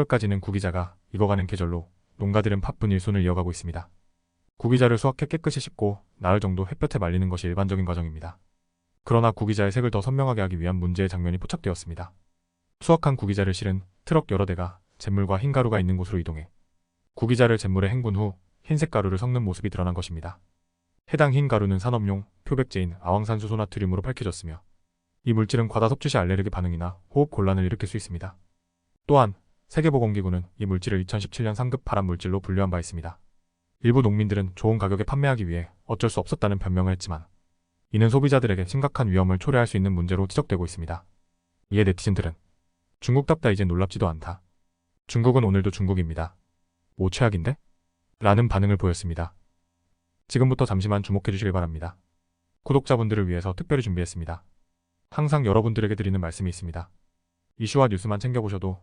10월까지는 구기자가 익어가는 계절로 농가들은 바쁜 일손을 이어가고 있습니다. 구기자를 수확해 깨끗이 씻고 나흘 정도 햇볕에 말리는 것이 일반적인 과정입니다. 그러나 구기자의 색을 더 선명하게 하기 위한 문제의 장면이 포착되었습니다. 수확한 구기자를 실은 트럭 여러 대가 잿물과 흰 가루가 있는 곳으로 이동해 구기자를 잿물에 헹군 후 흰색 가루를 섞는 모습이 드러난 것입니다. 해당 흰 가루는 산업용 표백제인 아황산수소 나트륨으로 밝혀졌으며 이 물질은 과다 섭취 시 알레르기 반응이나 호흡 곤란을 일으킬 수 있습니다. 또한 세계보건기구는 이 물질을 2017년 상급 발암 물질로 분류한 바 있습니다. 일부 농민들은 좋은 가격에 판매하기 위해 어쩔 수 없었다는 변명을 했지만 이는 소비자들에게 심각한 위험을 초래할 수 있는 문제로 지적되고 있습니다. 이에 네티즌들은 중국답다 이제 놀랍지도 않다. 중국은 오늘도 중국입니다. 뭐 최악인데? 라는 반응을 보였습니다. 지금부터 잠시만 주목해 주시길 바랍니다. 구독자분들을 위해서 특별히 준비했습니다. 항상 여러분들에게 드리는 말씀이 있습니다. 이슈와 뉴스만 챙겨보셔도